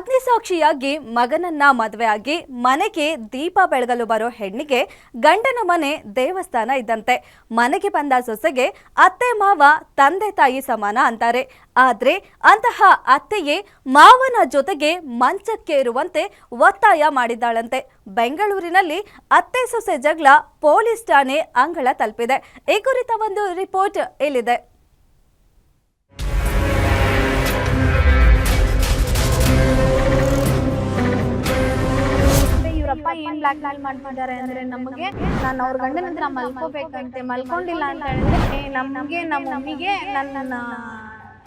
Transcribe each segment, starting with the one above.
ಅಗ್ನಿಸಾಕ್ಷಿಯಾಗಿ ಮಗನನ್ನ ಮದುವೆಯಾಗಿ ಮನೆಗೆ ದೀಪ ಬೆಳಗಲು ಬರೋ ಹೆಣ್ಣಿಗೆ ಗಂಡನ ಮನೆ ದೇವಸ್ಥಾನ ಇದ್ದಂತೆ. ಮನೆಗೆ ಬಂದ ಸೊಸೆಗೆ ಅತ್ತೆ, ಮಾವ, ತಂದೆ, ತಾಯಿ ಸಮಾನ ಅಂತಾರೆ. ಆದ್ರೆ ಅಂತಹ ಅತ್ತೆಯೇ ಮಾವನ ಜೊತೆಗೆ ಮಂಚಕ್ಕೆ ಇರುವಂತೆ ಒತ್ತಾಯ ಮಾಡಿದ್ದಾಳಂತೆ. ಬೆಂಗಳೂರಿನಲ್ಲಿ ಅತ್ತೆ, ಸೊಸೆ ಜಗಳ ಪೊಲೀಸ್ ಠಾಣೆ ಅಂಗಳ ತಲುಪಿದೆ. ಈ ಕುರಿತ ಒಂದು ರಿಪೋರ್ಟ್ ಇಲ್ಲಿದೆ. ಇವ್ರಪ್ಪ ಏನ್ ಬ್ಲಾಕ್ ಮೇಲ್ ಮಾಡ್ತಿದ್ದಾರೆ ಅಂದ್ರೆ ನಮಗೆ ನಾನು ಅವ್ರ ಗಂಡನ ಹತ್ರ ಮಲ್ಕೋಬೇಕಂತೆ, ಮಲ್ಕೊಂಡಿಲ್ಲ ಅಂತ ಹೇಳಿದ್ರೆ ನಮ್ಗೆ ನಮ್ಮ ಮಮ್ಮಿಗೆ ನನ್ನ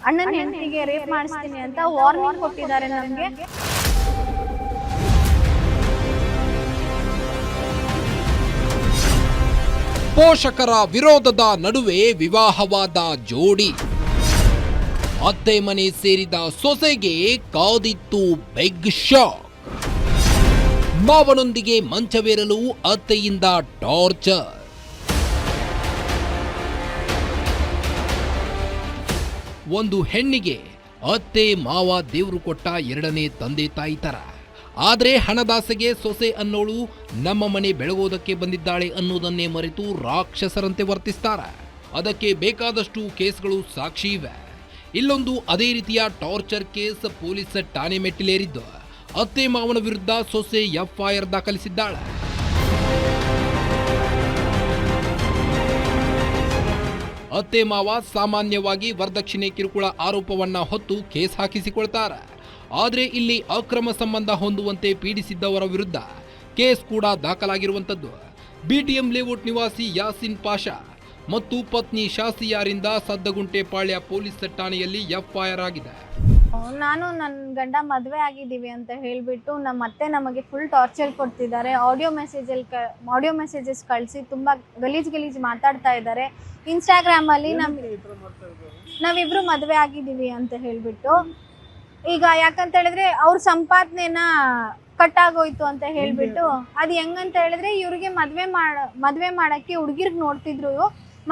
ಅಣ್ಣನ ಹೆಂಡತಿಗೆ ರೇಪ್ ಮಾಡಿಸ್ತೀನಿ ಅಂತ ವಾರ್ನಿಂಗ್ ಕೊಟ್ಟಿದ್ದಾರೆ ನಮ್ಗೆ. ಪೋಷಕರ ವಿರೋಧದ ನಡುವೆ ವಿವಾಹವಾದ ಜೋಡಿ. ಅತ್ತೆ ಮನೆ ಸೇರಿದ ಸೊಸೆಗೆ ಕಾದಿತ್ತು ಬೆಗ್ ಶಾಕ್. ಮಾವನೊಂದಿಗೆ ಮಂಚವೇರಲು ಅತ್ತೆಯಿಂದ ಟಾರ್ಚರ್. ಒಂದು ಹೆಣ್ಣಿಗೆ ಅತ್ತೆ ಮಾವ ದೇವರು ಕೊಟ್ಟ ಎರಡನೇ ತಂದೆ ತಾಯಿ ತರ. ಆದರೆ ಹಣದಾಸೆಗೆ ಸೊಸೆ ಅನ್ನೋಳು ನಮ್ಮ ಮನೆ ಬೆಳಗೋದಕ್ಕೆ ಬಂದಿದ್ದಾಳೆ ಅನ್ನೋದನ್ನೇ ಮರೆತು ರಾಕ್ಷಸರಂತೆ ವರ್ತಿಸ್ತಾರ. ಅದಕ್ಕೆ ಬೇಕಾದಷ್ಟು ಕೇಸ್ಗಳು ಸಾಕ್ಷಿ ಇವೆ. ಇಲ್ಲೊಂದು ಅದೇ ರೀತಿಯ ಟಾರ್ಚರ್ ಕೇಸ್ ಪೊಲೀಸ್ ಠಾಣೆ ಮೆಟ್ಟಿಲೇರಿದ್ದು. ಅತ್ತೆ ಮಾವನ ವಿರುದ್ಧ ಸೊಸೆ ಎಫ್ಐಆರ್ ದಾಖಲಿಸಿದ್ದಾಳೆ. ಅತ್ತೆ ಮಾವ ಸಾಮಾನ್ಯವಾಗಿ ವರದಕ್ಷಿಣೆ ಕಿರುಕುಳ ಆರೋಪವನ್ನ ಹೊತ್ತು ಕೇಸ್ ಹಾಕಿಸಿಕೊಳ್ತಾರೆ. ಆದರೆ ಇಲ್ಲಿ ಅಕ್ರಮ ಸಂಬಂಧ ಹೊಂದುವಂತೆ ಪೀಡಿಸಿದ್ದವರ ವಿರುದ್ಧ ಕೇಸ್ ಕೂಡ ದಾಖಲಾಗಿರುವಂಥದ್ದು. ಬಿಟಿಎಂ ಲೇಔಟ್ ನಿವಾಸಿ ಯಾಸಿನ್ ಪಾಷಾ ಮತ್ತು ಪತ್ನಿ ಶಾಸಿಯಾರಿಂದ ಸದ್ದಗುಂಟೆ ಪಾಳ್ಯ ಪೊಲೀಸ್ ಠಾಣೆಯಲ್ಲಿ ಎಫ್ಐಆರ್ ಆಗಿದೆ. ನಾನು ನನ್ನ ಗಂಡ ಮದುವೆ ಆಗಿದ್ದೀವಿ ಅಂತ ಹೇಳಿಬಿಟ್ಟು ನಮ್ಮ ಅತ್ತೆ ನಮಗೆ ಫುಲ್ ಟಾರ್ಚರ್ ಕೊಡ್ತಿದ್ದಾರೆ. ಆಡಿಯೋ ಮೆಸೇಜಲ್ಲಿ ಕ ಆಡಿಯೋ ಮೆಸೇಜಸ್ ಕಳಿಸಿ ತುಂಬ ಗಲೀಜ್ ಗಲೀಜ್ ಮಾತಾಡ್ತಾ ಇದ್ದಾರೆ. ಇನ್ಸ್ಟಾಗ್ರಾಮಲ್ಲಿ ನಮ್ಮ ನಾವಿಬ್ರು ಮದುವೆ ಆಗಿದ್ದೀವಿ ಅಂತ ಹೇಳಿಬಿಟ್ಟು. ಈಗ ಯಾಕಂತ ಹೇಳಿದ್ರೆ ಅವ್ರ ಸಂಪಾದನೆನ ಕಟ್ ಆಗೋಯ್ತು ಅಂತ ಹೇಳ್ಬಿಟ್ಟು ಅದು ಹೆಂಗಂತ ಹೇಳಿದ್ರೆ ಇವ್ರಿಗೆ ಮದುವೆ ಮಾಡ ಮದುವೆ ಮಾಡಕ್ಕೆ ಹುಡುಗಿರ್ಗೆ ನೋಡ್ತಿದ್ರು.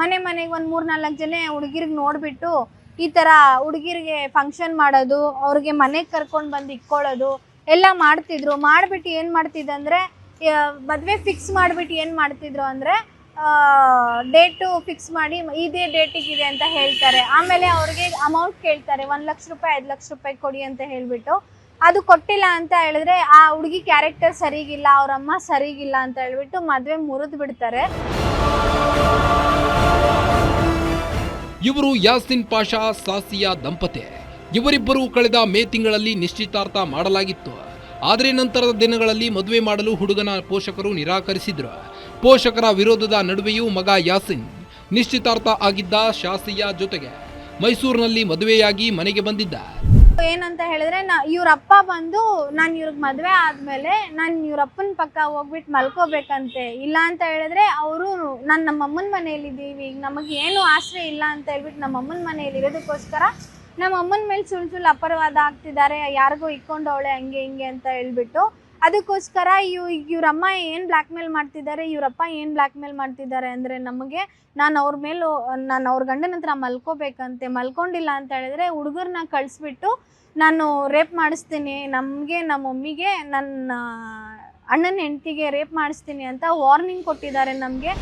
ಮನೆ ಮನೆಗೆ ಒಂದು ಮೂರ್ ನಾಲ್ಕು ಜನ ಹುಡುಗಿರ್ಗೆ ನೋಡ್ಬಿಟ್ಟು ಈ ತರ ಹುಡುಗಿರಿಗೆ ಫಂಕ್ಷನ್ ಮಾಡೋದು, ಅವ್ರಿಗೆ ಮನೆಗೆ ಕರ್ಕೊಂಡು ಬಂದು ಇಕ್ಕೊಳ್ಳೋದು, ಎಲ್ಲ ಮಾಡ್ತಿದ್ರು. ಮಾಡ್ಬಿಟ್ಟು ಏನು ಮಾಡ್ತಿದ್ದಂದ್ರೆ ಮದುವೆ ಫಿಕ್ಸ್ ಮಾಡಿಬಿಟ್ಟು ಏನು ಮಾಡ್ತಿದ್ರು ಅಂದರೆ ಡೇಟು ಫಿಕ್ಸ್ ಮಾಡಿ ಇದೇ ಡೇಟಿಗಿದೆ ಅಂತ ಹೇಳ್ತಾರೆ. ಆಮೇಲೆ ಅವ್ರಿಗೆ ಅಮೌಂಟ್ ಕೇಳ್ತಾರೆ. ಒಂದು ಲಕ್ಷ ರೂಪಾಯಿ, ಐದು ಲಕ್ಷ ರೂಪಾಯಿ ಕೊಡಿ ಅಂತ ಹೇಳ್ಬಿಟ್ಟು. ಅದು ಕೊಟ್ಟಿಲ್ಲ ಅಂತ ಹೇಳಿದ್ರೆ, ಆ ಹುಡುಗಿ ಕ್ಯಾರೆಕ್ಟರ್ ಸರಿಗಿಲ್ಲ ಅವ್ರ ಅಮ್ಮ ಸರಿಗಿಲ್ಲ ಅಂತ ಹೇಳ್ಬಿಟ್ಟು ಮದುವೆ ಮುರಿದು ಬಿಡ್ತಾರೆ. ಇವರು ಯಾಸಿನ್ ಪಾಷಾ, ಸಾಸಿಯಾ ದಂಪತಿ. ಇವರಿಬ್ಬರು ಕಳೆದ ಮೇ ತಿಂಗಳಲ್ಲಿ ನಿಶ್ಚಿತಾರ್ಥ ಮಾಡಲಾಗಿತ್ತು. ಆದರೆ ನಂತರದ ದಿನಗಳಲ್ಲಿ ಮದುವೆ ಮಾಡಲು ಹುಡುಗನ ಪೋಷಕರು ನಿರಾಕರಿಸಿದ್ರು. ಪೋಷಕರ ವಿರೋಧದ ನಡುವೆಯೂ ಮಗ ಯಾಸಿನ್ ನಿಶ್ಚಿತಾರ್ಥ ಆಗಿದ್ದ ಶಾಸಿಯಾ ಜೊತೆಗೆ ಮೈಸೂರಿನಲ್ಲಿ ಮದುವೆಯಾಗಿ ಮನೆಗೆ ಬಂದಿದ್ದ. ಏನಂತ ಹೇಳಿದ್ರೆ, ನಾ ಇವ್ರಪ್ಪ ಬಂದು ನಾನು ಇವ್ರಿಗೆ ಮದುವೆ ಆದ್ಮೇಲೆ ನಾನು ಇವ್ರಪ್ಪನ ಪಕ್ಕ ಹೋಗ್ಬಿಟ್ಟು ಮಲ್ಕೋಬೇಕಂತೆ. ಇಲ್ಲ ಅಂತ ಹೇಳಿದ್ರೆ ಅವರು ನಾನು ನಮ್ಮ ಅಮ್ಮನ ಮನೆಯಲ್ಲಿದ್ದೀವಿ, ಈಗ ನಮಗೆ ಏನು ಆಶ್ರಯ ಇಲ್ಲ ಅಂತ ಹೇಳ್ಬಿಟ್ಟು ನಮ್ಮ ಅಮ್ಮನ ಮನೆಯಲ್ಲಿ ಇರೋದಕ್ಕೋಸ್ಕರ ನಮ್ಮ ಅಮ್ಮನ ಮೇಲೆ ಸುಳ್ಳು ಸುಳ್ಳು ಅಪರವಾದ ಆಗ್ತಿದ್ದಾರೆ, ಯಾರಿಗೂ ಇಕ್ಕೊಂಡವಳೆ ಹಂಗೆ ಹಿಂಗೆ ಅಂತ ಹೇಳ್ಬಿಟ್ಟು ಅದಕ್ಕೋಸ್ಕರ ಇವ್, ಇವ್ರಮ್ಮ ಏನು ಬ್ಲ್ಯಾಕ್ ಮೇಲ್ ಮಾಡ್ತಿದ್ದಾರೆ, ಇವರಪ್ಪ ಏನು ಬ್ಲ್ಯಾಕ್ ಮೇಲ್ ಮಾಡ್ತಿದ್ದಾರೆ ಅಂದರೆ ನಮಗೆ ನಾನು ಅವ್ರ ಮೇಲೂ, ನಾನು ಅವ್ರ ಗಂಡನ ಹತ್ರ ಮಲ್ಕೋಬೇಕಂತೆ, ಮಲ್ಕೊಂಡಿಲ್ಲ ಅಂತ ಹೇಳಿದ್ರೆ ಹುಡುಗರನ್ನ ಕಳಿಸ್ಬಿಟ್ಟು ನಾನು ರೇಪ್ ಮಾಡಿಸ್ತೀನಿ, ನಮಗೆ ನಮ್ಮ ಮಮ್ಮಿಗೆ, ನನ್ನ ಅಣ್ಣನ ಹೆಂಡತಿಗೆ ರೇಪ್ ಮಾಡಿಸ್ತೀನಿ ಅಂತ ವಾರ್ನಿಂಗ್ ಕೊಟ್ಟಿದ್ದಾರೆ ನಮಗೆ.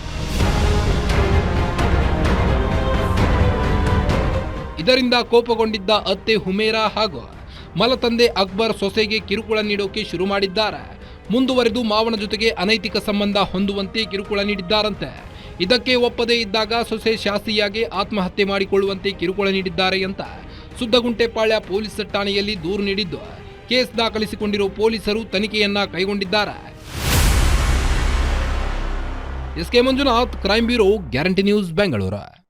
ಇದರಿಂದ ಕೋಪಗೊಂಡಿದ್ದ ಅತ್ತೆ ಹುಮೇರಾ ಹಾಗೂ ಮಲತಂದೆ ಅಕ್ಬರ್ ಸೊಸೆಗೆ ಕಿರುಕುಳ ನೀಡೋಕೆ ಶುರು ಮಾಡಿದ್ದಾರೆ. ಮುಂದುವರೆದು ಮಾವನ ಜೊತೆಗೆ ಅನೈತಿಕ ಸಂಬಂಧ ಹೊಂದುವಂತೆ ಕಿರುಕುಳ ನೀಡಿದ್ದಾರಂತೆ. ಇದಕ್ಕೆ ಒಪ್ಪದೇ ಇದ್ದಾಗ ಸೊಸೆ ಶಾಸ್ತ್ರಿಯಾಗಿ ಆತ್ಮಹತ್ಯೆ ಮಾಡಿಕೊಳ್ಳುವಂತೆ ಕಿರುಕುಳ ನೀಡಿದ್ದಾರೆ ಅಂತ ಸುದ್ದಗುಂಟೆಪಾಳ್ಯ ಪೊಲೀಸ್ ಠಾಣೆಯಲ್ಲಿ ದೂರು ನೀಡಿದ್ದು. ಕೇಸ್ ದಾಖಲಿಸಿಕೊಂಡಿರುವ ಪೊಲೀಸರು ತನಿಖೆಯನ್ನ ಕೈಗೊಂಡಿದ್ದಾರೆ. S K Manjunath crime bureau, guarantee news, Bengaluru.